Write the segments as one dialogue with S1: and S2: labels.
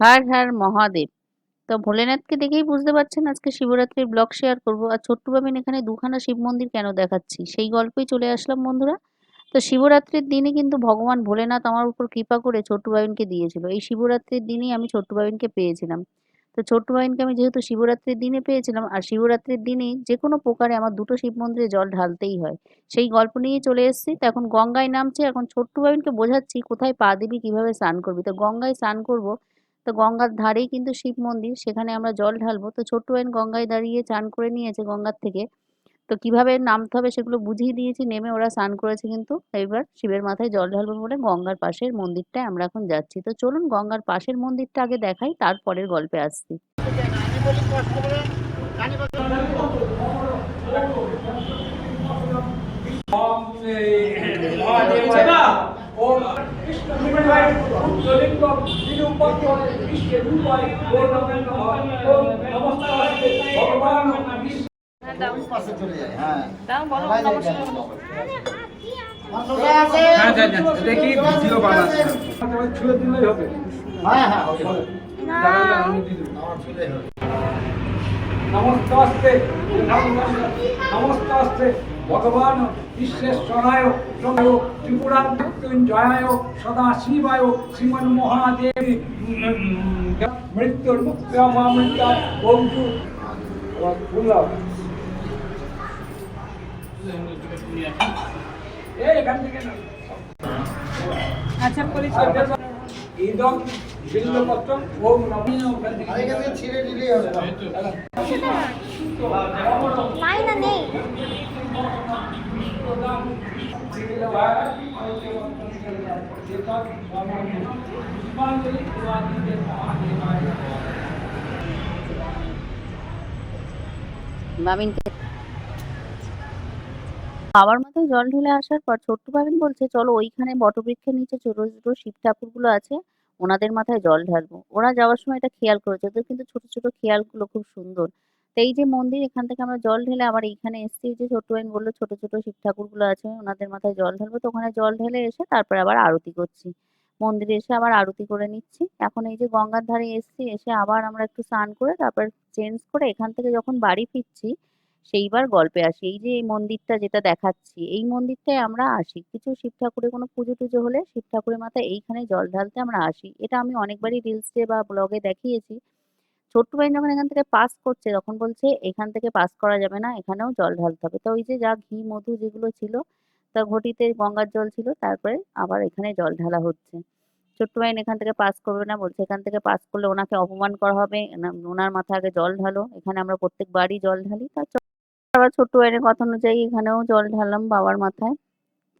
S1: হার হার মহাদেব। তো ভোলেনাথকে দেখেই বুঝতে পারছেন আজকে শিবরাত্রির ব্লগ শেয়ার করব। আর ছোট্ট বাবিন এখানে দুখানা শিব মন্দির কেন দেখাচ্ছি? সেই গল্পেই চলে আসলাম বন্ধুরা। তো শিবরাত্রির দিনে কিন্তু ভগবান ভোলেনাথ আমার উপর কৃপা করে ছোট্ট বাবিনকে দিয়েছিল। এই শিবরাত্রির দিনেই আমি ছোট্ট বাবিনকে পেয়েছিলাম। তো ছোট্ট বাবিনকে আমি যেহেতু শিবরাত্রির দিনে পেয়েছিলাম, আর শিবরাত্রির দিনে যে কোনো প্রকারে আমার দুটো শিব মন্দিরে জল ঢালতেই হয়। সেই গল্প নিয়ে চলে এসেছি। তো এখন গঙ্গায় নামছে। এখন ছোট্ট বাবিনকে বোঝাচ্ছি কোথায় পা দিবি, কীভাবে স্নান করবি। তো গঙ্গায় স্নান করব। তো গঙ্গার ধারেই কিন্তু শিব মন্দির সেখানে আমরা জল ঢালবো তো ছোট্ট বাইন গঙ্গায় দাঁড়িয়ে চান করে নিয়েছে গঙ্গার থেকে তো কীভাবে নামতে হবে সেগুলো বুঝিয়ে দিয়েছি নেমে ওরা স্নান করেছে কিন্তু এবার শিবের মাথায় জল ঢালবো বলে গঙ্গার পাশের মন্দিরটায় আমরা এখন যাচ্ছি তো চলুন গঙ্গার পাশের মন্দিরটা আগে দেখাই তারপরের গল্পে আসছি
S2: ওম
S3: হ্যাঁ
S4: হ্যাঁ দেখি ভিডিও বানাচ্ছে
S2: ছুঁয়ে হবে
S3: হ্যাঁ হ্যাঁ
S2: আমি দিয়ে
S3: আমার চলে হবে
S2: ভগবান বিশ্বেশ্বরায় প্রভু ত্রিপুরা মৃত্যুঞ্জয়ায় সদা শিবায় শ্রীমন মহাদেবী মৃত্যুর মুক্ত মামৃতা বন্ধু। এখান থেকে না।
S5: আচ্ছা পরিচয়
S2: ইদম বিল্লপত্র ওম নমঃ ওখান থেকে
S3: আর এখান থেকে ছিঁড়ে দিলেই হবে।
S1: বাবার মাথায় জল ঢেলে আসার পর ছোট্ট বাবিন বলছে, চলো ওইখানে বটবৃক্ষের নিচে ছোট ছোট শিব ঠাকুরগুলো আছে, ওনাদের মাথায় জল ঢালবো। ওরা যাওয়ার সময় এটা খেয়াল করেছে। ওদের কিন্তু ছোট ছোট খেয়ালগুলো খুব সুন্দর। এই যে মন্দির, এখান থেকে আমরা জল ঢেলে আবার এইখানে এসছি। যে ছোট বাবিন বলল, ছোট ছোট শিব ঠাকুরগুলো আছে, ওনাদের মাথায় জল ঢালবো। তো ওখানে জল ঢেলে এসে তারপর আবার আরতি করছি। মন্দিরে এসে আবার আরতি করে নিচ্ছি। এখন এই যে গঙ্গার ধারে এসছি, এসে আবার আমরা একটু স্নান করে তারপর চেঞ্জ করে এখান থেকে যখন বাড়ি ফিরছি, সেইবার গল্পে আসি। এই যে এই মন্দিরটা যেটা দেখাচ্ছি, এই মন্দিরটায় আমরা আসি। কিছু শিব ঠাকুরের কোনো পুজো টুজো হলে শিব ঠাকুরের মাথায় এইখানে জল ঢালতে আমরা আসি। এটা আমি অনেকবারই রিলসে বা ব্লগে দেখিয়েছি। ছোট্ট বাইন যখন এখান থেকে পাস করছে, তখন বলছে, এখান থেকে পাস করা যাবে না, এখানেও জল ঢালতে হবে। তো ওই যে যা ঘি, মধু যেগুলো ছিল তা ঘটিতে গঙ্গার জল ছিল, তারপরে আবার এখানে জল ঢালা হচ্ছে। ছোট্ট বাইন এখান থেকে পাস করবে না, বলছে, এখান থেকে পাস করলে ওনাকে অপমান করা হবে ওনার মাথায় আগে জল ঢালো, এখানে আমরা প্রত্যেকবারই জল ঢালি। তা আবার ছোট্ট ভাইয়ের কথা অনুযায়ী এখানেও জল ঢাললাম বাবার মাথায়।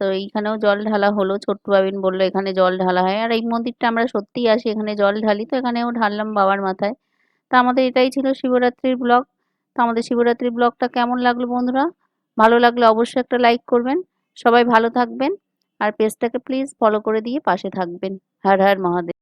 S1: তো এইখানেও জল ঢালা হলো, ছোট্ট বাবিন বলল, এখানে জল ঢালা হয়। আর এই মন্দিরটা আমরা সত্যিই আসি, এখানে জল ঢালি, তো এখানেও ঢাললাম বাবার মাথায়। তো আমাদের এটাই ছিল শিবরাত্রির ব্লগ। তো আমাদের শিবরাত্রির ব্লগটা কেমন লাগল বন্ধুরা? ভালো লাগলে অবশ্যই একটা লাইক করবেন। সবাই ভালো থাকবেন। আর পেজটাকে প্লিজ ফলো করে দিয়ে পাশে থাকবেন। হর হর মহাদেব।